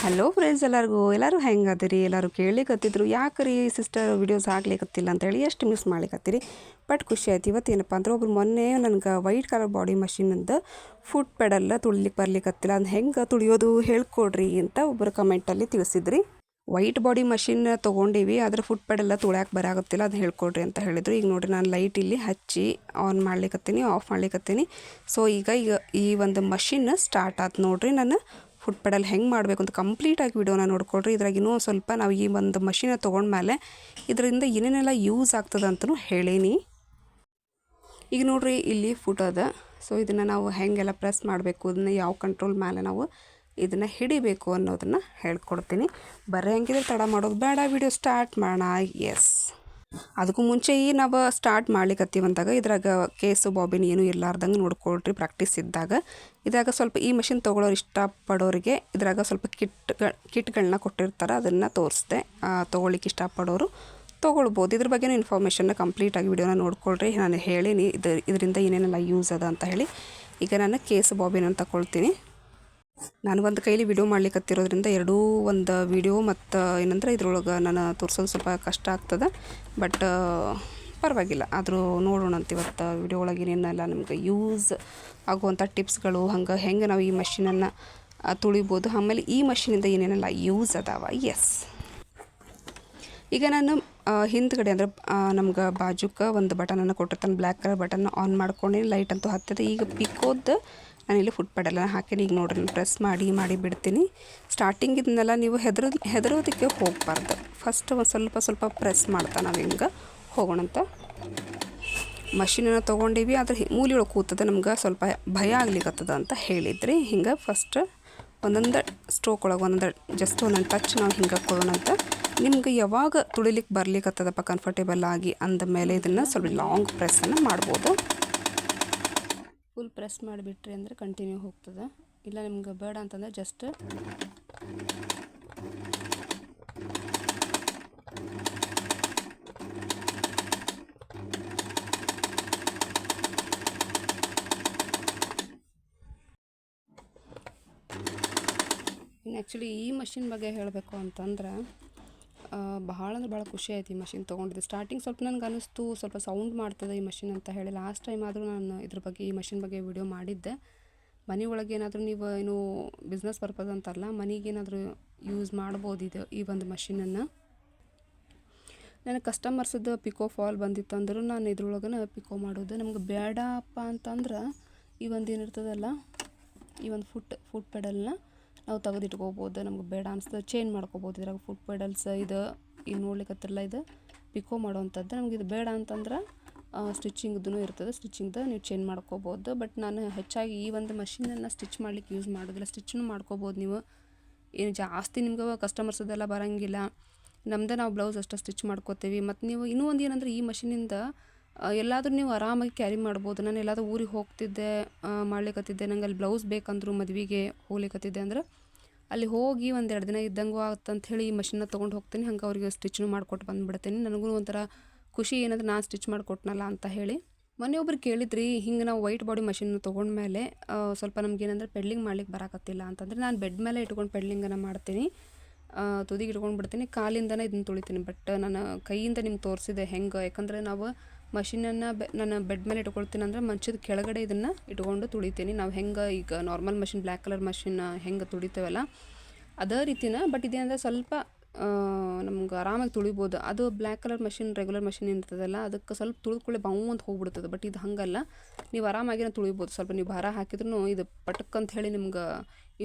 Hello friends ಎಲ್ಲರಿಗೂ. ಎಲ್ಲರೂ ಹೆಂಗದಿರಿ? ಎಲ್ಲರೂ ಕೇಳಲಿಕ್ಕತ್ತಿದ್ರು ಯಾಕೆ ರೀ ಸಿಸ್ಟರ್ ವಿಡಿಯೋಸ್ ಆಗ್ಲಿಕತ್ತಿಲ್ಲ ಅಂತೇಳಿ ಎಷ್ಟು ಮಿಸ್ ಮಾಡ್ಲಿಕತ್ತೀರಿ? ಬಟ್ ಖುಷಿ ಆಯ್ತು. ಇವತ್ತು ಏನಪ್ಪ ಅಂದ್ರೆ ಒಬ್ರು ಮೊನ್ನೆ ನನಗೆ ವೈಟ್ ಕಲರ್ ಬಾಡಿ ಮಷಿನಿಂದ ಫುಟ್ ಪೆಡಲ್ಲ ತುಳಿಲಿಕ್ಕೆ ಬರ್ಲಿಕ್ಕತ್ತಿಲ್ಲ ಅದು ಹೆಂಗೆ ತುಳಿಯೋದು ಹೇಳ್ಕೊಡ್ರಿ ಅಂತ ಒಬ್ಬರು ಕಮೆಂಟಲ್ಲಿ ತಿಳಿಸಿದ್ರಿ. ವೈಟ್ ಬಾಡಿ ಮಷಿನ್ ತೊಗೊಂಡಿವಿ. ಅದ್ರ ಫುಟ್ ಪೆಡೆಲ್ಲ ತುಳ್ಯಾಕೆ ಬರಾಗತ್ತಿಲ್ಲ ಅದು ಹೇಳ್ಕೊಡ್ರಿ ಅಂತ ಹೇಳಿದ್ರು. ಈಗ ನೋಡ್ರಿ ನಾನು ಲೈಟ್ ಇಲ್ಲಿ ಹಚ್ಚಿ ಆನ್ ಮಾಡ್ಲಿಕ್ಕತ್ತೀನಿ ಆಫ್ ಮಾಡ್ಲಿಕ್ಕತ್ತೀನಿ ಸೊ ಈಗ ಈಗ ಈ ಒಂದು ಮಷಿನ್ ಸ್ಟಾರ್ಟ್ ಆಯ್ತು ನೋಡ್ರಿ. ನಾನು ಫುಟ್ ಪೆಡಲ್ ಹೆಂಗೆ ಮಾಡಬೇಕು ಅಂತ ಕಂಪ್ಲೀಟಾಗಿ ವಿಡಿಯೋನ ನೋಡ್ಕೊಳ್ರಿ. ಇದ್ರಾಗ ಇನ್ನೂ ಸ್ವಲ್ಪ ನಾವು ಈ ಒಂದು ಮಷಿನ ತೊಗೊಂಡ್ಮೇಲೆ ಇದರಿಂದ ಏನೇನೆಲ್ಲ ಯೂಸ್ ಆಗ್ತದೆ ಅಂತಲೂ ಹೇಳೀನಿ. ಈಗ ನೋಡ್ರಿ ಇಲ್ಲಿ ಫುಟ್ ಅದ. ಸೊ ಇದನ್ನು ನಾವು ಹೆಂಗೆಲ್ಲ ಪ್ರೆಸ್ ಮಾಡಬೇಕು ಅದನ್ನ ಯಾವ ಕಂಟ್ರೋಲ್ ಮೇಲೆ ನಾವು ಇದನ್ನು ಹಿಡಿಬೇಕು ಅನ್ನೋದನ್ನು ಹೇಳ್ಕೊಡ್ತೀನಿ. ಬರೀ ಹೆಂಗಿದ್ರೆ ತಡ ಮಾಡೋದು ಬೇಡ, ವಿಡಿಯೋ ಸ್ಟಾರ್ಟ್ ಮಾಡೋಣ. ಎಸ್ ಅದಕ್ಕೂ ಮುಂಚೆ ಈ ನಾವು ಸ್ಟಾರ್ಟ್ ಮಾಡ್ಲಿಕ್ಕತ್ತೀವಿ ಅಂದಾಗ ಇದ್ರಾಗ ಕೇಸು ಬಾಬಿನ್ ಏನೂ ಇರಲಾರ್ದಂಗೆ ನೋಡ್ಕೊಳ್ರಿ ಪ್ರಾಕ್ಟೀಸ್ ಇದ್ದಾಗ. ಇದ್ರಾಗ ಸ್ವಲ್ಪ ಈ ಮಷಿನ್ ತೊಗೊಳೋರು ಇಷ್ಟಪಡೋರಿಗೆ ಇದ್ರಾಗ ಸ್ವಲ್ಪ ಕಿಟ್ಗಳು ಕಿಟ್ಗಳನ್ನ ಕೊಟ್ಟಿರ್ತಾರೆ, ಅದನ್ನು ತೋರಿಸ್ದೆ. ತೊಗೊಳ್ಲಿಕ್ಕೆ ಇಷ್ಟಪಡೋರು ತೊಗೊಳ್ಬೋದು. ಇದ್ರ ಬಗ್ಗೆನೂ ಇನ್ಫಾರ್ಮೇಷನ್ನ ಕಂಪ್ಲೀಟಾಗಿ ವಿಡಿಯೋನ ನೋಡ್ಕೊಳ್ರಿ. ನಾನು ಹೇಳೀನಿ, ಇದು, ಇದರಿಂದ ಏನೇನೆಲ್ಲ ಯೂಸ್ ಅದ ಅಂತ ಹೇಳಿ. ಈಗ ನಾನು ಕೇಸ್ ಬಾಬಿನ ತಗೊಳ್ತೀನಿ ನಾನು ಒಂದು ಕೈಲಿ ವಿಡಿಯೋ ಮಾಡ್ಲಿಕ್ಕತ್ತಿರೋದ್ರಿಂದ ಎರಡೂ ಒಂದು ವಿಡಿಯೋ ಮತ್ತು ಏನಂದ್ರೆ ಇದ್ರೊಳಗೆ ನಾನು ತೋರಿಸೋದು ಸ್ವಲ್ಪ ಕಷ್ಟ ಆಗ್ತದೆ. ಬಟ್ ಪರವಾಗಿಲ್ಲ. ಆದರೂ ನೋಡೋಣ ಅಂತ ಇವತ್ತು ವಿಡಿಯೋ ಒಳಗೆ ಏನೇನೆಲ್ಲ ನಮ್ಗೆ ಯೂಸ್ ಆಗುವಂಥ ಟಿಪ್ಸ್ಗಳು ಹಂಗೆ ಹೆಂಗೆ ನಾವು ಈ ಮಷಿನನ್ನು ತುಳಿಬೋದು. ಆಮೇಲೆ ಈ ಮಷಿನಿಂದ ಏನೇನೆಲ್ಲ ಯೂಸ್ ಅದಾವ? ಎಸ್ ಈಗ ನಾನು ಹಿಂದ್ಗಡೆ ಅಂದ್ರೆ ನಮ್ಗೆ ಬಾಜುಕ್ಕೆ ಒಂದು ಬಟನನ್ನು ಕೊಟ್ಟಿರ್ತಾನೆ. ಬ್ಲ್ಯಾಕ್ ಕಲರ್ ಬಟನ್ ಆನ್ ಮಾಡ್ಕೊಂಡು ಲೈಟ್ ಅಂತೂ ಹತ್ತದೆ. ಈಗ ಪಿಕೋದು ನಾನಿಲ್ಲಿ ಫುಡ್ ಪ್ಯಾಡೆಲ್ಲ ಹಾಕೀನಿ. ಈಗ ನೋಡ್ರಿ ಪ್ರೆಸ್ ಮಾಡಿ ಮಾಡಿ ಬಿಡ್ತೀನಿ. ಸ್ಟಾರ್ಟಿಂಗ್ ಇದನ್ನೆಲ್ಲ ನೀವು ಹೆದ್ರ, ಹೆದರೋದಕ್ಕೆ ಹೋಗಬಾರ್ದು. ಫಸ್ಟ್ ಒಂದು ಸ್ವಲ್ಪ ಸ್ವಲ್ಪ ಪ್ರೆಸ್ ಮಾಡ್ತಾ ನಾವು ಹಿಂಗೆ ಹೋಗೋಣಂತ. ಮಷಿನನ್ನು ತೊಗೊಂಡೀವಿ ಮೂಲಿ ಒಳಗೆ ಕೂತದ, ನಮ್ಗೆ ಸ್ವಲ್ಪ ಭಯ ಆಗ್ಲಿಕ್ಕತ್ತದ ಅಂತ ಹೇಳಿದ್ರಿ. ಹಿಂಗೆ ಫಸ್ಟ್ ಒಂದೊಂದು ಸ್ಟ್ರೋಕ್ ಒಳಗೆ, ಒಂದೊಂದು ಜಸ್ಟ್ ಒಂದೊಂದು ಟಚ್ ನಾವು ಹಿಂಗೆ ಕೊಡೋಣಂತ ನಿಮ್ಗೆ ಯಾವಾಗ ತುಳಿಲಿಕ್ಕೆ ಬರ್ಲಿಕ್ಕತ್ತದಪ್ಪ ಕಂಫರ್ಟೇಬಲ್ ಆಗಿ ಅಂದ ಮೇಲೆ ಇದನ್ನು ಸ್ವಲ್ಪ ಲಾಂಗ್ ಪ್ರೆಸ್ಸನ್ನು ಮಾಡ್ಬೋದು. ಫುಲ್ ಪ್ರೆಸ್ ಮಾಡಿಬಿಟ್ರಿ ಅಂದರೆ ಕಂಟಿನ್ಯೂ ಹೋಗ್ತದೆ. ಇಲ್ಲ ನಿಮ್ಗೆ ಬೇಡ ಅಂತಂದರೆ ಜಸ್ಟ್ ಇನ್ನು ಆ್ಯಕ್ಚುಲಿ ಈ ಮಷಿನ್ ಬಗ್ಗೆ ಹೇಳಬೇಕು ಅಂತಂದ್ರೆ ಭಾಳ ಅಂದ್ರೆ ಭಾಳ ಖುಷಿ ಆಯ್ತು ಈ ಮಷಿನ್ ತೊಗೊಂಡಿದ್ದು. ಸ್ಟಾರ್ಟಿಂಗ್ ಸ್ವಲ್ಪ ನನಗೆ ಅನಿಸ್ತು, ಸ್ವಲ್ಪ ಸೌಂಡ್ ಮಾಡ್ತದೆ ಈ ಮಷಿನ್ ಅಂತ ಹೇಳಿ. ಲಾಸ್ಟ್ ಟೈಮ್ ಆದರೂ ನಾನು ಇದ್ರ ಬಗ್ಗೆ ಈ ಮಷಿನ್ ಬಗ್ಗೆ ವಿಡಿಯೋ ಮಾಡಿದ್ದೆ. ಮನೆ ಒಳಗೆ ಏನಾದರೂ ನೀವು ಏನು ಬಿಸ್ನೆಸ್ ಪರ್ಪಸ್ ಅಂತಾರಲ್ಲ ಮನೆಗೆ ಏನಾದರೂ ಯೂಸ್ ಮಾಡ್ಬೋದು ಇದು ಈ ಒಂದು ಮಷಿನನ್ನು ನನಗೆ ಕಸ್ಟಮರ್ಸದ್ದು ಪಿಕೋ ಫಾಲ್ ಬಂದಿತ್ತು ಅಂದರೂ ನಾನು ಇದ್ರೊಳಗನ ಪಿಕೋ ಮಾಡೋದು. ನಮ್ಗೆ ಬೇಡಪ್ಪ ಅಂತಂದ್ರೆ ಈ ಒಂದು ಏನಿರ್ತದಲ್ಲ, ಈ ಒಂದು ಫುಟ್ ಫುಟ್ ಪೆಡಲ್ನ ನಾವು ತೆಗೆದಿಟ್ಕೋಬೋದು, ನಮ್ಗೆ ಬೇಡ ಅನಿಸ್ತದೆ ಚೇಂಜ್ ಮಾಡ್ಕೋಬೋದು. ಇದ್ರಾಗ ಫುಟ್ ಪೆಡಲ್ಸ್ ಇದು ಈಗ ನೋಡ್ಲಿಕ್ಕತ್ತಿರಲ್ಲ ಇದು? ಪಿಕೋ ಮಾಡೋವಂಥದ್ದು. ನಮ್ಗೆ ಇದು ಬೇಡ ಅಂತಂದ್ರೆ ಸ್ಟಿಚಿಂಗ್ದು ಇರ್ತದೆ. ಸ್ಟಿಚಿಂಗ್ದು ನೀವು ಚೇಂಜ್ ಮಾಡ್ಕೋಬೋದು. ಬಟ್ ನಾನು ಹೆಚ್ಚಾಗಿ ಈ ಒಂದು ಮಷಿನನ್ನು ಸ್ಟಿಚ್ ಮಾಡ್ಲಿಕ್ಕೆ ಯೂಸ್ ಮಾಡೋದಿಲ್ಲ. ಸ್ಟಿಚ್ನು ಮಾಡ್ಕೋಬೋದು ನೀವು. ಏನು ಜಾಸ್ತಿ ನಿಮ್ಗೆ ಕಸ್ಟಮರ್ಸ್ ಅದೆಲ್ಲ ಬರೋಂಗಿಲ್ಲ. ನಮ್ಮದೇ ನಾವು ಬ್ಲೌಸ್ ಅಷ್ಟೇ ಸ್ಟಿಚ್ ಮಾಡ್ಕೋತೀವಿ. ಮತ್ತು ನೀವು ಇನ್ನೂ ಒಂದು ಏನಂದ್ರೆ ಈ ಮಷಿನಿಂದ ಎಲ್ಲಾದರೂ ನೀವು ಆರಾಮಾಗಿ ಕ್ಯಾರಿ ಮಾಡ್ಬೋದು. ನಾನು ಎಲ್ಲಾದರೂ ಊರಿಗೆ ಹೋಗ್ತಿದ್ದೆ ಮಾಡ್ಲಿಕ್ಕತ್ತಿದ್ದೆ ನಂಗೆ ಅಲ್ಲಿ ಬ್ಲೌಸ್ ಬೇಕಂದ್ರು ಮದುವೆಗೆ ಹೋಗ್ಲಿಕ್ಕತ್ತಿದ್ದೆ ಅಂದ್ರೆ ಅಲ್ಲಿ ಹೋಗಿ ಒಂದು ಎರಡು ದಿನ ಇದ್ದಂಗೂ ಆಗುತ್ತಂತ ಹೇಳಿ ಈ ಮಷಿನ್ನ ತೊಗೊಂಡು ಹೋಗ್ತೀನಿ, ಹಂಗೆ ಅವ್ರಿಗೆ ಸ್ಟಿಚ್ನು ಮಾಡಿಕೊಟ್ಟು ಬಂದುಬಿಡ್ತೀನಿ. ನನಗೂ ಒಂಥರ ಖುಷಿ ಏನಂದ್ರೆ ನಾನು ಸ್ಟಿಚ್ ಮಾಡಿಕೊಟ್ನಲ್ಲ ಅಂತ ಹೇಳಿ ಮೊನ್ನೆ ಒಬ್ರು ಕೇಳಿದ್ರಿ, ಹಿಂಗೆ ನಾವು ವೈಟ್ ಬಾಡಿ ಮಷಿನ್ ತೊಗೊಂಡ್ಮೇಲೆ ಸ್ವಲ್ಪ ನಮ್ಗೆ ಏನಂದ್ರೆ ಪೆಡ್ಲಿಂಗ್ ಮಾಡ್ಲಿಕ್ಕೆ ಬರಾಕತ್ತಿಲ್ಲ ಅಂತಂದರೆ ನಾನು ಬೆಡ್ ಮೇಲೆ ಇಟ್ಕೊಂಡು ಪೆಡ್ಲಿಂಗನ್ನು ಮಾಡ್ತೀನಿ. ತುದಿಗೆ ಇಟ್ಕೊಂಡು ಬಿಡ್ತೀನಿ, ಕಾಲಿಂದನೇ ಇದನ್ನು ತುಳಿತೀನಿ. ಬಟ್ ನಾನು ಕೈಯಿಂದ ನಿಮ್ಗೆ ತೋರಿಸಿದೆ ಹೆಂಗೆ, ಯಾಕಂದರೆ ನಾವು ಮಷಿನನ್ನು ಬೆ ನಾನು ಬೆಡ್ ಮೇಲೆ ಇಟ್ಕೊಳ್ತೀನಿ ಅಂದರೆ ಮಂಚದ ಕೆಳಗಡೆ ಇದನ್ನು ಇಟ್ಕೊಂಡು ತುಳಿತೀನಿ. ನಾವು ಹೆಂಗೆ ಈಗ normal machine black colour machine ಹೆಂಗೆ ತುಳಿತೇವಲ್ಲ, ಅದೇ ರೀತಿನ ಬಟ್ ಇದೇನಂದ್ರೆ ಸ್ವಲ್ಪ ನಮ್ಗೆ ಆರಾಮಾಗಿ ತುಳಿಬೋದು. ಅದು black colour machine regular machine ಇರ್ತದಲ್ಲ ಅದಕ್ಕೆ ಸ್ವಲ್ಪ ತುಳಿದುಕೊಳ್ಳೆ ಬಾವು ಅಂತ ಹೋಗ್ಬಿಡ್ತದೆ ಬಟ್ ಇದು ಹಂಗಲ್ಲ. ನೀವು ಆರಾಮಾಗಿನ ತುಳಿಬೋದು. ಸ್ವಲ್ಪ ನೀವು ಭಾರ ಹಾಕಿದ್ರೂ ಇದು ಪಟಕ್ ಅಂತ ಹೇಳಿ ನಿಮ್ಗೆ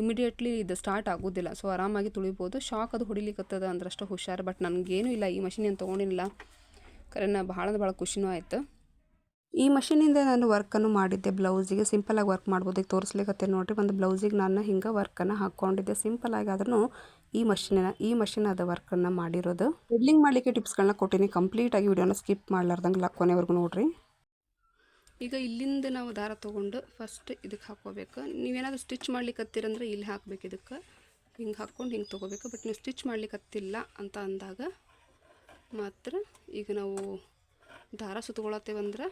ಇಮಿಡಿಯೇಟ್ಲಿ ಇದು ಸ್ಟಾರ್ಟ್ ಆಗೋದಿಲ್ಲ. ಸೊ ಆರಾಮಾಗಿ ತುಳಿಬೋದು. ಶಾಕ್ ಅದು ಹೊಡಿಲಿಕ್ಕತ್ತದ ಅಂದ್ರೆ ಅಷ್ಟು ಹುಷಾರು ಬಟ್ ನನಗೇನು ಇಲ್ಲ. ಈ ಮಷಿನ್ ಏನು ತೊಗೊಂಡಿಲ್ಲ ಕರೆ ನಾ ಭಾಳ ಭಾಳ ಖುಷಿನೂ ಆಯಿತು. ಈ ಮಷಿನಿಂದ ನಾನು ವರ್ಕನ್ನು ಮಾಡಿದ್ದೆ ಬ್ಲೌಸಿಗೆ ಸಿಂಪಲಾಗಿ ವರ್ಕ್ ಮಾಡ್ಬೋದು. ಈಗ ತೋರಿಸ್ಲಿಕ್ಕೆ ನೋಡಿರಿ ಒಂದು ಬ್ಲೌಸಿಗೆ ನಾನು ಹಿಂಗೆ ವರ್ಕನ್ನು ಹಾಕ್ಕೊಂಡಿದ್ದೆ. ಸಿಂಪಲಾಗಿ ಆದ್ರೂ ಈ ಮಷಿನ ಈ ಮಷಿನ್ ಅದ ವರ್ಕನ್ನು ಮಾಡಿರೋದು. ವೆಡ್ಲಿಂಗ್ ಮಾಡಲಿಕ್ಕೆ ಟಿಪ್ಸ್ಗಳನ್ನ ಕೊಟ್ಟಿನಿ. ಕಂಪ್ಲೀಟಾಗಿ ವಿಡಿಯೋನ ಸ್ಕಿಪ್ ಮಾಡ್ಲಾರ್ದಂಗೆ ಕೊನೆವರೆಗೂ ನೋಡಿರಿ. ಈಗ ಇಲ್ಲಿಂದ ನಾವು ದಾರ ತೊಗೊಂಡು ಫಸ್ಟ್ ಇದಕ್ಕೆ ಹಾಕೋಬೇಕು ನೀವೇನಾದರೂ ಸ್ಟಿಚ್ ಮಾಡ್ಲಿಕ್ಕೆ ಇಲ್ಲಿ ಹಾಕ್ಬೇಕು ಇದಕ್ಕೆ. ಹಿಂಗೆ ಹಾಕ್ಕೊಂಡು ಹಿಂಗೆ ತೊಗೋಬೇಕು. ಬಟ್ ನೀವು ಸ್ಟಿಚ್ ಮಾಡ್ಲಿಕ್ಕತ್ತಿಲ್ಲ ಅಂತ ಅಂದಾಗ ಮಾತ್ರ ಈಗ ನಾವು ದಾರ ಸುತ್ಕೊಳತ್ತೇವಂದ್ರೆ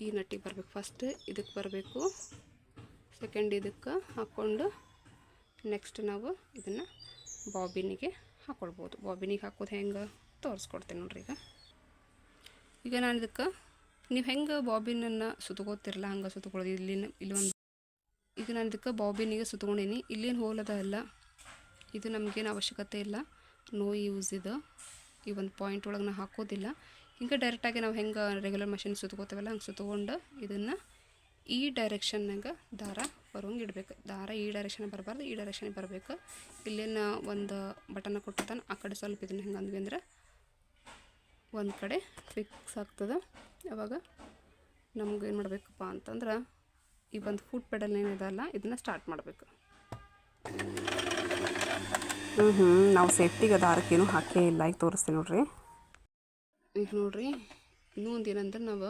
ಈ ನಟ್ಟಿಗೆ ಬರಬೇಕು. ಫಸ್ಟ್ ಇದಕ್ಕೆ ಬರಬೇಕು. ಸೆಕೆಂಡ್ ಇದಕ್ಕೆ ಹಾಕ್ಕೊಂಡು ನೆಕ್ಸ್ಟ್ ನಾವು ಇದನ್ನು ಬಾಬಿನಿಗೆ ಹಾಕ್ಕೊಳ್ಬೋದು ಬಾಬಿನಿಗೆ ಹಾಕೋದು ಹೆಂಗೆ ತೋರಿಸ್ಕೊಡ್ತೀನಿ ನೋಡ್ರಿ ಈಗ. ಈಗ ನಾನು ಇದಕ್ಕೆ ನೀವು ಹೆಂಗೆ ಬಾಬಿನನ್ನು ಸುತ್ಕೋತಿರಲ್ಲ ಹಂಗೆ ಸುತ್ಕೊಳ್ಳೋದು ಇಲ್ಲಿ ಇಲ್ಲೊಂದು ಈಗ ನಾನು ಇದಕ್ಕೆ ಬಾಬಿನಿಗೆ ಸುತ್ಕೊಂಡೀನಿ ಇಲ್ಲೇನು ಹೋಲದ ಅಲ್ಲ. ಇದು ನಮಗೇನು ಅವಶ್ಯಕತೆ ಇಲ್ಲ. ನೋ ಯೂಸ್ ಇದು. ಈ ಒಂದು ಪಾಯಿಂಟ್ ಒಳಗೆ ನಾವು ಹಾಕೋದಿಲ್ಲ. ಹಿಂಗೆ ಡೈರೆಕ್ಟಾಗಿ ನಾವು ಹೆಂಗೆ ರೆಗ್ಯುಲರ್ ಮಷಿನ್ ಸುತ್ತಕೋತೇವಲ್ಲ ಹಂಗೆ ಸುತ್ಕೊಂಡು ಇದನ್ನು ಈ ಡೈರೆಕ್ಷನ್ನಾಗ ದಾರ ಬರುವಂಗೆ ಇಡಬೇಕು. ದಾರ ಈ ಡೈರೆಕ್ಷನ್ ಬರಬಾರ್ದು, ಈ ಡೈರೆಕ್ಷನ್ ಬರಬೇಕು. ಇಲ್ಲೇನು ಒಂದು ಬಟನ್ನ ಕೊಟ್ಟಿರ್ತಾನೆ, ಆ ಕಡೆ ಸ್ವಲ್ಪ ಇದನ್ನು ಹೆಂಗೆ ಅಂದ್ವಿ ಅಂದ್ರೆ ಒಂದು ಕಡೆ ಫಿಕ್ಸ್ ಆಗ್ತದೆ. ಅವಾಗ ನಮ್ಗೆ ಏನು ಮಾಡಬೇಕಪ್ಪ ಅಂತಂದ್ರೆ ಈ ಒಂದು ಫುಟ್ ಪೆಡಲ್ ಏನಿದೆ ಅಲ್ಲ ಇದನ್ನು ಸ್ಟಾರ್ಟ್ ಮಾಡಬೇಕು. ಹ್ಞೂ ಹ್ಞೂ ನಾವು ಸೇಫ್ಟಿಗೆ ದಾರಕ್ಕೇನು ಹಾಕೇ ಇಲ್ಲ. ಈಗ ತೋರಿಸ್ತೀನಿ ನೋಡ್ರಿ. ಈಗ ನೋಡ್ರಿ, ಇನ್ನೂ ಒಂದು ಏನಂದ್ರೆ ನಾವು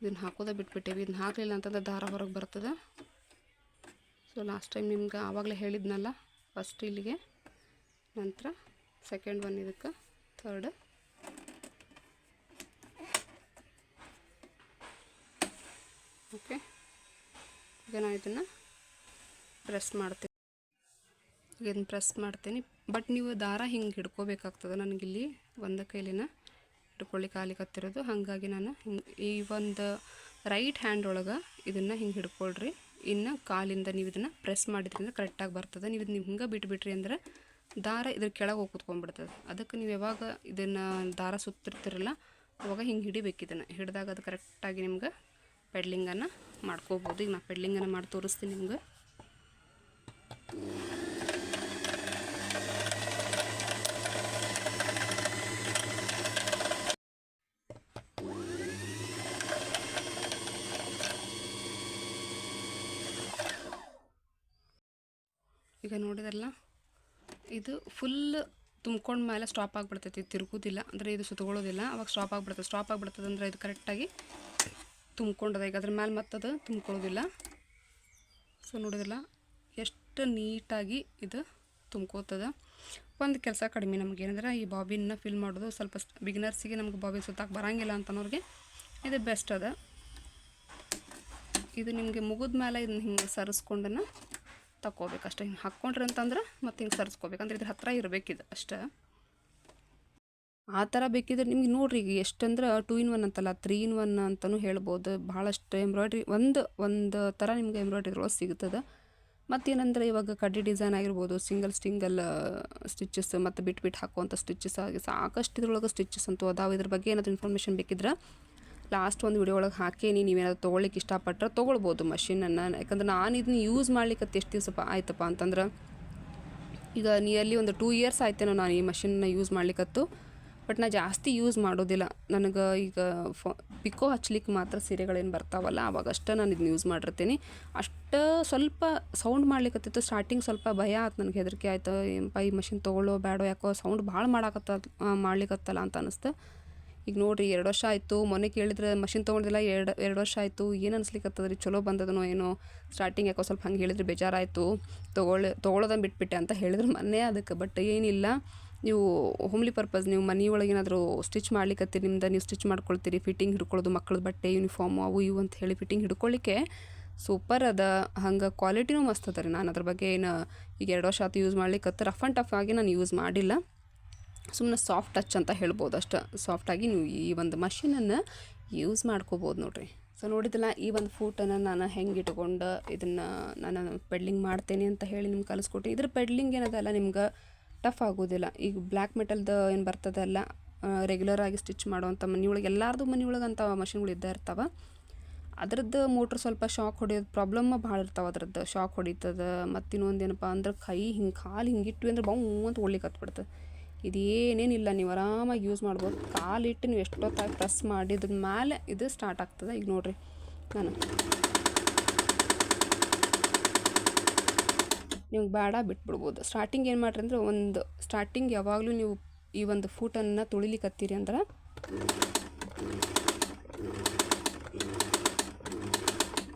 ಇದನ್ನು ಹಾಕೋದೇ ಬಿಟ್ಬಿಟ್ಟೇವಿ. ಇದನ್ನ ಹಾಕಲಿಲ್ಲ ಅಂತಂದ್ರೆ ದಾರ ಹೊರಗೆ ಬರ್ತದೆ. ಸೊ ಲಾಸ್ಟ್ ಟೈಮ್ ನಿಮ್ಗೆ ಆವಾಗಲೇ ಹೇಳಿದ್ನಲ್ಲ ಫಸ್ಟ್ ಇಲ್ಲಿಗೆ. ನಂತರ ಸೆಕೆಂಡ್ ಒನ್ ಇದಕ್ಕೆ ಥರ್ಡ್ ಓಕೆ ಈಗ ನಾನು ಇದನ್ನು ಪ್ರೆಸ್ ಮಾಡ್ತೀನಿ ಇದನ್ನು ಪ್ರೆಸ್ ಮಾಡ್ತೀನಿ. ಬಟ್ ನೀವು ದಾರ ಹಿಂಗೆ ಹಿಡ್ಕೋಬೇಕಾಗ್ತದೆ ನನಗಿಲ್ಲಿ. ಒಂದು ಕೈಲಿನ ಹಿಡ್ಕೊಳ್ಳಿಕ್ಕೆ ಕತ್ತಿರೋದು ಹಾಗಾಗಿ ನಾನು ಈ ಒಂದು ರೈಟ್ ಹ್ಯಾಂಡ್ ಒಳಗೆ ಇದನ್ನು ಹಿಂಗೆ ಹಿಡ್ಕೊಳ್ರಿ. ಇನ್ನು ಕಾಲಿಂದ ನೀವು ಇದನ್ನು ಪ್ರೆಸ್ ಮಾಡಿದ್ರಿಂದ ಕರೆಕ್ಟಾಗಿ ಬರ್ತದೆ. ನೀವು ಇದನ್ನ ಹಿಂಗೆ ಬಿಟ್ಬಿಟ್ರಿ ಅಂದ್ರೆ ದಾರ ಇದ್ರ ಕೆಳಗೆ ಹೋಗಿ ಕುತ್ಕೊಂಡ್ಬಿಡ್ತದೆ. ಅದಕ್ಕೆ ನೀವು ಯಾವಾಗ ಇದನ್ನು ದಾರ ಸುತ್ತಿರ್ತಿರಲ್ಲ, ಅವಾಗ ಹಿಂಗೆ ಹಿಡಿಬೇಕು ಇದನ್ನು. ಹಿಡಿದಾಗ ಅದು ಕರೆಕ್ಟಾಗಿ ನಿಮ್ಗೆ ಪೆಡ್ಲಿಂಗನ್ನು ಮಾಡ್ಕೋಬೋದು. ಈಗ ನಾನು ಪೆಡ್ಲಿಂಗನ್ನು ಮಾಡಿ ತೋರಿಸ್ತೀನಿ ನಿಮ್ಗೆ. ಈಗ ನೋಡಿದ್ರಲ್ಲ, ಇದು ಫುಲ್ ತುಂಬ್ಕೊಂಡ ಮೇಲೆ ಸ್ಟಾಪ್ ಆಗಿಬಿಡ್ತೈತಿ. ತಿರುಗೋದಿಲ್ಲ, ಅಂದರೆ ಇದು ಸುತ್ತಗೊಳ್ಳೋದಿಲ್ಲ ಅವಾಗ ಸ್ಟಾಪ್ ಆಗಿಬಿಡ್ತದೆ. ಸ್ಟಾಪ್ ಆಗಿಬಿಡ್ತದೆ ಅಂದರೆ ಇದು ಕರೆಕ್ಟಾಗಿ ತುಂಬ್ಕೊಂಡದ. ಈಗ ಅದ್ರ ಮೇಲೆ ಮತ್ತದು ತುಂಬ್ಕೊಳ್ಳೋದಿಲ್ಲ. ಸೊ ನೋಡಿದ್ರಲ್ಲ, ಎಷ್ಟು ನೀಟಾಗಿ ಇದು ತುಂಬ್ಕೋತದ ಒಂದು ಕೆಲಸ ಕಡಿಮೆ ನಮಗೇನಂದ್ರೆ ಈ ಬಾಬಿನ ಫಿಲ್ ಮಾಡೋದು ಸ್ವಲ್ಪ ಬಿಗಿನರ್ಸಿಗೆ ನಮ್ಗೆ ಬಾಬಿ ಸುತ್ತಾಕೆ ಬರೋಂಗಿಲ್ಲ ಅಂತನೋರಿಗೆ ಇದು ಬೆಸ್ಟ್ ಅದ. ಇದು ನಿಮಗೆ ಮುಗಿದ ಮೇಲೆ ಇದನ್ನ ಹಿಂಗೆ ಸರಿಸ್ಕೊಂಡನ್ನ ತಗೋಬೇಕು ಅಷ್ಟೇ ಹಿಂಗೆ ಹಾಕ್ಕೊಂಡ್ರಿ ಅಂತಂದ್ರೆ ಮತ್ತು ಹಿಂಗೆ ಸರಿಸ್ಕೋಬೇಕಂದ್ರೆ ಇದ್ರ ಹತ್ತಿರ ಇರಬೇಕಿದು ಅಷ್ಟೇ. ಆ ಥರ ಬೇಕಿದ್ರೆ ನಿಮ್ಗೆ ನೋಡ್ರಿ ಈಗ ಎಷ್ಟಂದ್ರೆ ಟೂ ಇನ್ ಒನ್ ಅಂತಲ್ಲ ತ್ರೀ ಇನ್ ಒನ್ ಅಂತಲೂ ಹೇಳ್ಬೋದು. ಭಾಳಷ್ಟು ಎಂಬ್ರಾಯ್ಡ್ರಿ ಒಂದು ಒಂದು ಥರ ನಿಮ್ಗೆ ಎಂಬ್ರಾಯ್ಡ್ರಿ ಒಳಗೆ ಸಿಗ್ತದೆ. ಮತ್ತೇನಂದ್ರೆ ಇವಾಗ ಕಡ್ಡಿ ಡಿಸೈನ್ ಆಗಿರ್ಬೋದು ಸಿಂಗಲ್ ಸ್ಟಿಂಗಲ್ ಸ್ಟಿಚಸ್ ಮತ್ತು ಬಿಟ್ಟು ಬಿಟ್ಟು ಹಾಕುವಂಥ ಸ್ಟಿಚಸ್ ಆಗಿ ಸಾಕಷ್ಟು ಇದ್ರೊಳಗೆ ಸ್ಟಿಚಸ್ ಅಂತೂ ಅದಾವೆ. ಇದ್ರ ಬಗ್ಗೆ ಏನಾದರೂ ಇನ್ಫಾರ್ಮೇಷನ್ ಬೇಕಿದ್ರೆ ಲಾಸ್ಟ್ ಒಂದು ವಿಡಿಯೋ ಒಳಗೆ ಹಾಕೇನಿ ನೀವೇನಾದ್ರು ತೊಗೊಳ್ಲಿಕ್ಕೆ ಇಷ್ಟಪಟ್ಟರೆ ತೊಗೊಳ್ಬೋದು ಮಷಿನನ್ನು ಯಾಕಂದ್ರೆ ನಾನು ಇದನ್ನ ಯೂಸ್ ಮಾಡ್ಲಿಕ್ಕೆ ಎಷ್ಟು ದಿವಸ ಆಯ್ತಪ್ಪ ಅಂತಂದ್ರೆ, ಈಗ ನಿಯರ್ಲಿ ಒಂದು ಟೂ ಇಯರ್ಸ್ ಆಯ್ತೇನೋ ನಾನು ಈ ಮಷಿನ್ನ ಯೂಸ್ ಮಾಡ್ಲಿಕ್ಕತ್ತು ಬಟ್ ನಾ ಜಾಸ್ತಿ ಯೂಸ್ ಮಾಡೋದಿಲ್ಲ. ನನಗೆ ಈಗ ಫ ಪಿಕೋ ಹಚ್ಲಿಕ್ಕೆ ಮಾತ್ರ ಸೀರೆಗಳೇನು ಬರ್ತಾವಲ್ಲ, ಅವಾಗಷ್ಟೇ ನಾನು ಇದನ್ನ ಯೂಸ್ ಮಾಡಿರ್ತೀನಿ. ಅಷ್ಟು ಸ್ವಲ್ಪ ಸೌಂಡ್ ಮಾಡ್ಲಿಕ್ಕತ್ತಿತ್ತು ಸ್ಟಾರ್ಟಿಂಗ್ ಸ್ವಲ್ಪ ಭಯ ಆಯ್ತು ನನಗೆ ಹೆದರಿಕೆ ಆಯಿತು. ಏನಪ್ಪ ಈ ಮಷಿನ್ ತೊಗೊಳ್ಳೋ ಬೇಡೋ ಯಾಕೋ ಸೌಂಡ್ ಭಾಳ ಮಾಡಾಕತ್ತ ಮಾಡ್ಲಿಕ್ಕತ್ತಲ್ಲ ಅಂತ ಅನಿಸ್ತು. ಈಗ ನೋಡಿರಿ ಎರಡು ವರ್ಷ ಆಯಿತು, ಮೊನ್ನೆ ಕೇಳಿದ್ರೆ ಮಷಿನ್ ತೊಗೊಂಡಿಲ್ಲ ಎರಡು ಎರಡು ವರ್ಷ ಆಯಿತು, ಏನು ಅನ್ಸ್ಲಿಕ್ಕೆ ರೀ ಚಲೋ ಬಂದದನೋ ಏನೋ? ಸ್ಟಾರ್ಟಿಂಗ್ ಯಾಕೋ ಸ್ವಲ್ಪ ಹಂಗೆ ಹೇಳಿದ್ರೆ ಬೇಜಾರಾಯಿತು. ತೊಗೊಳ್ಳಿ ತೊಗೊಳೋದನ್ನು ಬಿಟ್ಬಿಟ್ಟೆ ಅಂತ ಹೇಳಿದ್ರೆ ಮೊನ್ನೆ ಅದಕ್ಕೆ ಬಟ್ ಏನಿಲ್ಲ. ನೀವು ಹೋಮ್ಲಿ ಪರ್ಪಸ್ ನೀವು ಮನೆಯೊಳಗೇನಾದರೂ ಸ್ಟಿಚ್ ಮಾಡ್ಲಿಕ್ಕತ್ತೀರಿ ನಿಮ್ದು ನೀವು ಸ್ಟಿಚ್ ಮಾಡ್ಕೊಳ್ತೀರಿ ಫಿಟ್ಟಿಂಗ್ ಹಿಡ್ಕೊಳ್ಳೋದು ಮಕ್ಕಳ ಬಟ್ಟೆ ಯೂನಿಫಾರ್ಮು ಅವು ಇವು ಅಂತ ಹೇಳಿ ಫಿಟ್ಟಿಂಗ್ ಹಿಡ್ಕೊಳ್ಳಿಕ್ಕೆ ಸೂಪರ್ ಅದ. ಹಂಗೆ ಕ್ವಾಲಿಟಿನೂ ಮಸ್ತ್ ಅದ ರೀ. ನಾನು ಅದ್ರ ಬಗ್ಗೆ ಏನು ಈಗ ಎರಡು ವರ್ಷ ಆತು ಯೂಸ್ ಮಾಡ್ಲಿಕ್ಕೆ ರಫ್ ಆ್ಯಂಡ್ ಟಫ್ ಆಗಿ ನಾನು ಯೂಸ್ ಮಾಡಿಲ್ಲ. ಸುಮ್ಮನೆ ಸಾಫ್ಟ್ ಟಚ್ ಅಂತ ಹೇಳ್ಬೋದು ಅಷ್ಟು. ಸಾಫ್ಟಾಗಿ ನೀವು ಈ ಒಂದು ಮಷೀನನ್ನು ಯೂಸ್ ಮಾಡ್ಕೋಬೋದು ನೋಡಿರಿ. ಸೊ ನೋಡಿದಿಲ್ಲ ಈ ಒಂದು ಫೂಟನ್ನು ನಾನು ಹೆಂಗೆ ಇಟ್ಕೊಂಡು ಇದನ್ನು ನಾನು ಪೆಡ್ಲಿಂಗ್ ಮಾಡ್ತೇನೆ ಅಂತ ಹೇಳಿ ನಿಮ್ಗೆ ಕಲಿಸ್ಕೊಟ್ಟು, ಇದ್ರ ಪೆಡ್ಲಿಂಗ್ ಏನದಲ್ಲ, ನಿಮ್ಗೆ ಟಫ್ ಆಗೋದಿಲ್ಲ. ಈಗ ಬ್ಲ್ಯಾಕ್ ಮೆಟಲ್ದು ಏನು ಬರ್ತದಲ್ಲ ರೆಗ್ಯುಲರ್ ಆಗಿ ಸ್ಟಿಚ್ ಮಾಡೋವಂಥ ಮನೆಯೊಳಗೆ, ಎಲ್ಲರದು ಮನೆಯೊಳಗೆ ಅಂಥ ಮಷಿನ್ಗಳು ಇದ್ದೇ ಇರ್ತಾವೆ. ಅದ್ರದ್ದು ಮೋಟ್ರ್ ಸ್ವಲ್ಪ ಶಾಕ್ ಹೊಡಿಯೋದು ಪ್ರಾಬ್ಲಮ್ ಭಾಳ ಇರ್ತಾವೆ ಅದ್ರದ್ದು. ಶಾಕ್ ಹೊಡಿತದ ಮತ್ತು ಇನ್ನೊಂದು ಏನಪ್ಪ ಅಂದ್ರೆ ಕೈ ಹಿಂಗೆ, ಕಾಲು ಹಿಂಗೆ ಇಟ್ವಿ ಅಂದ್ರೆ ಬೌ ಅಂತ ಒಳ್ಳೆ ಹತ್ಬಿಡ್ತದೆ ಇದು ಏನೇನಿಲ್ಲ ನೀವು ಆರಾಮಾಗಿ ಯೂಸ್ ಮಾಡ್ಬೋದು. ಕಾಲಿಟ್ಟು ನೀವು ಎಷ್ಟೊತ್ತಾಗಿ ಪ್ರೆಸ್ ಮಾಡಿದ್ರ ಮೇಲೆ ಇದು ಸ್ಟಾರ್ಟ್ ಆಗ್ತದೆ. ಈಗ ನೋಡಿರಿ ನಾನು. ನಿಮ್ಗೆ ಬೇಡ ಬಿಟ್ಬಿಡ್ಬೋದು. ಸ್ಟಾರ್ಟಿಂಗ್ ಏನು ಮಾಡ್ರಿ ಅಂದ್ರೆ ಒಂದು ಸ್ಟಾರ್ಟಿಂಗ್ ಯಾವಾಗಲೂ ನೀವು ಈ ಒಂದು ಫೂಟನ್ನು ತುಳಿಲಿಕ್ಕತ್ತೀರಿ ಅಂದ್ರೆ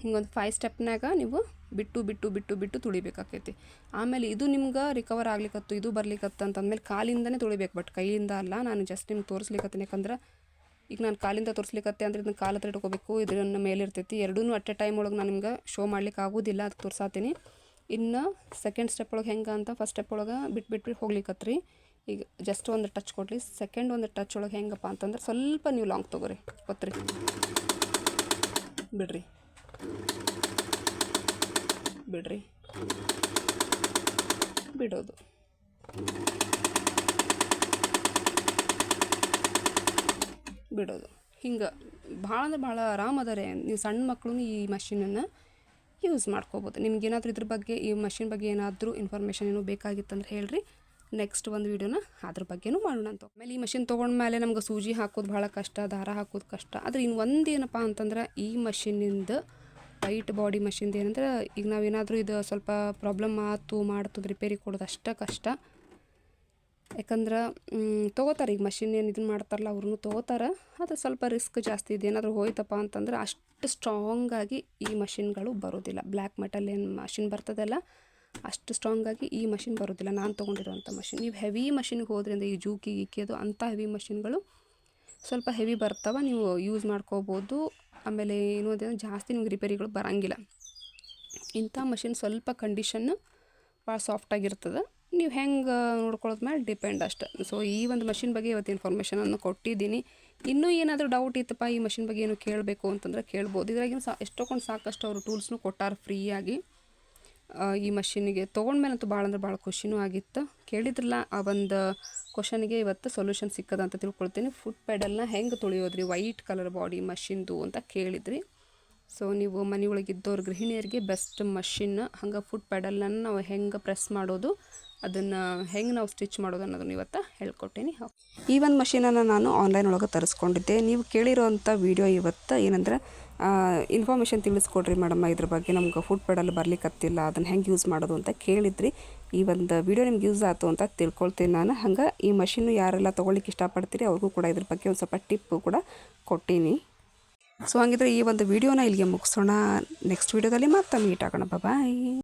ಹಿಂಗೊಂದು ಫೈವ್ ಸ್ಟೆಪ್ನಾಗ ನೀವು ಬಿಟ್ಟು ಬಿಟ್ಟು ಬಿಟ್ಟು ಬಿಟ್ಟು ತುಳಿಬೇಕಾಕೈತಿ. ಆಮೇಲೆ ಇದು ನಿಮ್ಗೆ ರಿಕವರ್ ಆಗ್ಲಿಕ್ಕತ್ತು ಇದು ಬರ್ಲಿಕ್ಕತ್ತು ಅಂತಂದ್ಮೇಲೆ ಕಾಲಿಂದನೇ ತುಳಿಬೇಕು ಬಟ್ ಕೈಯಿಂದ ಅಲ್ಲ, ನಾನು ಜಸ್ಟ್ ನಿಮ್ಗೆ ತೋರಿಸ್ಲಿಕ್ಕತ್ತೀನಿ ಯಾಕಂದ್ರೆ ಈಗ ನಾನು ಕಾಲಿಂದ ತೋರಿಸ್ಲಿಕ್ಕತ್ತೆ ಅಂದ್ರೆ ಇದನ್ನ ಕಾಲ ಹತ್ರ ಇಟ್ಕೋಬೇಕು, ಇದನ್ನ ಮೇಲೆ ಇರ್ತೈತಿ. ಎರಡೂ ಅಟ್ ಎ ಟೈಮ್ ಒಳಗೆ ನಾನು ನಿಮ್ಗೆ ಶೋ ಮಾಡ್ಲಿಕ್ಕೆ ಆಗೋದಿಲ್ಲ ಅದಕ್ಕೆ ತೋರ್ಸಾತೀನಿ. ಇನ್ನು ಸೆಕೆಂಡ್ ಸ್ಟೆಪ್ ಒಳಗೆ ಹೆಂಗೆ ಅಂತ ಫಸ್ಟ್ ಸ್ಟೆಪ್ ಒಳಗೆ ಬಿಟ್ಟು ಬಿಟ್ಟು ಬಿಟ್ಟು ಈಗ ಜಸ್ಟ್ ಒಂದು ಟಚ್ ಕೊಡ್ಲಿ ಸೆಕೆಂಡ್ ಒಂದು ಟಚ್ ಒಳಗೆ ಹೆಂಗಪ್ಪ ಅಂತಂದ್ರೆ ಸ್ವಲ್ಪ ನೀವು ಲಾಂಗ್ ತೊಗೋರಿ, ಗೊತ್ತ್ರಿ? ಬಿಡ್ರಿ. ಬಿಡ್ರಿ. ಬಿಡೋದು. ಬಿಡೋದು. ಹಿಂಗೆ ಭಾಳ ಅಂದ್ರೆ ಭಾಳ ಆರಾಮ ಅದ ನೀವು ಸಣ್ಣ ಮಕ್ಕಳು ಈ ಮಷಿನನ್ನು ಯೂಸ್ ಮಾಡ್ಕೋಬೋದು. ನಿಮ್ಗೇನಾದರೂ ಇದ್ರ ಬಗ್ಗೆ, ಈ ಮಷಿನ್ ಬಗ್ಗೆ ಏನಾದರೂ ಇನ್ಫಾರ್ಮೇಷನ್ ಏನೋ ಬೇಕಾಗಿತ್ತಂದ್ರೆ ಹೇಳ್ರಿ. ನೆಕ್ಸ್ಟ್ ಒಂದು ವೀಡಿಯೋನ ಅದ್ರ ಬಗ್ಗೆನೂ ಮಾಡೋಣ ಅಂತ. ಆಮೇಲೆ ಈ ಮಷಿನ್ ತೊಗೊಂಡ್ಮೇಲೆ ನಮ್ಗೆ ಸೂಜಿ ಹಾಕೋದು ಭಾಳ ಕಷ್ಟ, ದಾರ ಹಾಕೋದು ಕಷ್ಟ. ಆದರೆ ಇನ್ನು ಒಂದು ಏನಪ್ಪ ಅಂತಂದ್ರೆ ಈ ಮಷಿನಿಂದ ವೈಟ್ ಬಾಡಿ ಮಷಿನ್ದು ಏನಂದ್ರೆ, ಈಗ ನಾವೇನಾದರೂ ಇದು ಸ್ವಲ್ಪ ಪ್ರಾಬ್ಲಮ್ ಆಯ್ತು ಮಾಡ್ತು ರಿಪೇರಿ ಕೊಡೋದು ಅಷ್ಟೇ ಕಷ್ಟ. ಯಾಕಂದ್ರೆ ತೊಗೋತಾರೆ ಈಗ ಮಷಿನ್ ಏನು ಇದನ್ನು ಮಾಡ್ತಾರಲ್ಲ ಅವ್ರೂ ತೊಗೋತಾರೆ. ಅದು ಸ್ವಲ್ಪ ರಿಸ್ಕ್ ಜಾಸ್ತಿ ಇದೆ. ಏನಾದರೂ ಹೋಯ್ತಪ್ಪ ಅಂತಂದ್ರೆ ಅಷ್ಟು ಸ್ಟ್ರಾಂಗಾಗಿ ಈ ಮಷಿನ್ಗಳು ಬರೋದಿಲ್ಲ. ಬ್ಲ್ಯಾಕ್ ಮೆಟಲ್ ಏನು ಮಷಿನ್ ಬರ್ತದಲ್ಲ, ಅಷ್ಟು ಸ್ಟ್ರಾಂಗಾಗಿ ಈ ಮಷಿನ್ ಬರೋದಿಲ್ಲ. ನಾನು ತೊಗೊಂಡಿರೋಂಥ ಮಷಿನ್ ನೀವು ಹೆವಿ ಮಷಿನ್ಗೆ ಹೋದ್ರಿಂದ ಈ ಜೂಕಿ, ಗೀಕಿ, ಅದು ಅಂಥ ಹೆವಿ ಮಷಿನ್ಗಳು ಸ್ವಲ್ಪ ಹೆವಿ ಬರ್ತವೆ. ನೀವು ಯೂಸ್ ಮಾಡ್ಕೋಬೋದು. ಆಮೇಲೆ ಏನು ಅಂದರೆ ಜಾಸ್ತಿ ನಿಮ್ಗೆ ರಿಪೇರಿಗಳು ಬರೋಂಗಿಲ್ಲ. ಇಂಥ ಮಷಿನ್ ಸ್ವಲ್ಪ ಕಂಡೀಷನ್ನು ಭಾಳ ಸಾಫ್ಟಾಗಿರ್ತದೆ ನೀವು ಹೆಂಗೆ ನೋಡ್ಕೊಳ್ಳೋದು ಮೇಲೆ ಡಿಪೆಂಡ್ ಅಷ್ಟೆ. ಸೊ ಈ ಒಂದು ಮಷಿನ್ ಬಗ್ಗೆ ಇವತ್ತು ಇನ್ಫಾರ್ಮೇಷನನ್ನು ಕೊಟ್ಟಿದ್ದೀನಿ. ಇನ್ನೂ ಏನಾದರೂ ಡೌಟ್ ಇತ್ತಪ್ಪ ಈ ಮಷಿನ್ ಬಗ್ಗೆ ಏನು ಕೇಳಬೇಕು ಅಂತಂದ್ರೆ ಕೇಳ್ಬೋದು. ಇದ್ರಾಗಿನ ಸಾ ಎಷ್ಟೊಂದು ಸಾಕಷ್ಟು ಅವರು ಟೂಲ್ಸ್ನು ಕೊಟ್ಟಾರ ಫ್ರೀಯಾಗಿ ಈ ಮಷಿನಿಗೆ ತೊಗೊಂಡ್ಮೇಲಂತೂ ಭಾಳ ಅಂದ್ರೆ ಭಾಳ ಖುಷಿನೂ ಆಗಿತ್ತು. ಕೇಳಿದ್ರಲ್ಲ, ಆ ಒಂದು ಕ್ವಶನಿಗೆ ಇವತ್ತು ಸೊಲ್ಯೂಷನ್ ಸಿಕ್ಕದ ಅಂತ ತಿಳ್ಕೊಳ್ತೀನಿ. ಫುಡ್ ಪೆಡಲ್ನ ಹೆಂಗೆ ತೊಳೆಯೋದ್ರಿ? ವೈಟ್ ಕಲರ್ ಬಾಡಿ ಮಷಿನ್ದು ಅಂತ ಕೇಳಿದ್ರಿ. ಸೊ ನೀವು ಮನೆಯೊಳಗಿದ್ದವ್ರ ಗೃಹಿಣಿಯರಿಗೆ ಬೆಸ್ಟ್ ಮಷಿನ್ ಹಂಗೆ ಫುಡ್ ಪೆಡಲನ್ನು ನಾವು ಹೆಂಗೆ ಪ್ರೆಸ್ ಮಾಡೋದು? ಅದನ್ನು ಹೆಂಗೆ ನಾವು ಸ್ಟಿಚ್ ಮಾಡೋದು ಅನ್ನೋದನ್ನು ಇವತ್ತು ಹೇಳ್ಕೊಟ್ಟೀನಿ ಈ ಒಂದು ಮಷೀನನ್ನು ನಾನು ಆನ್ಲೈನ್ ಒಳಗೆ ತರಿಸ್ಕೊಂಡಿದ್ದೆ. ನೀವು ಕೇಳಿರೋವಂಥ ವೀಡಿಯೋ ಇವತ್ತು ಏನಂದ್ರೆ ಇನ್ಫಾರ್ಮೇಷನ್ ತಿಳಿಸ್ಕೊಡ್ರಿ ಮೇಡಮ್ ಇದ್ರ ಬಗ್ಗೆ. ನಮ್ಗೆ ಫುಡ್ ಪೆಡಲ್ ಬರ್ಲಿಕ್ಕತ್ತಿಲ್ಲ ಅದನ್ನು ಹೆಂಗೆ ಯೂಸ್ ಮಾಡೋದು ಅಂತ ಕೇಳಿದ್ರಿ. ಈ ಒಂದು ವಿಡಿಯೋ ನಿಮ್ಗೆ ಯೂಸ್ ಆಯಿತು ಅಂತ ತಿಳ್ಕೊಳ್ತೀನಿ ನಾನು. ಹಂಗೆ ಈ ಮಷೀನು ಯಾರೆಲ್ಲ ತೊಗೊಳ್ಳಿಕ್ಕೆ ಇಷ್ಟಪಡ್ತೀರಿ, ಅವ್ರಿಗೂ ಕೂಡ ಇದ್ರ ಬಗ್ಗೆ ಒಂದು ಸ್ವಲ್ಪ ಟಿಪ್ಪು ಕೂಡ ಕೊಟ್ಟೀನಿ. ಸೊ ಹಂಗಿದ್ರೆ ಈ ಒಂದು ವಿಡಿಯೋನ ಇಲ್ಲಿಗೆ ಮುಗಿಸೋಣ. ನೆಕ್ಸ್ಟ್ ವಿಡಿಯೋದಲ್ಲಿ ಮತ್ತೆ ಮೀಟ್ ಆಗೋಣ. ಬಾಯ್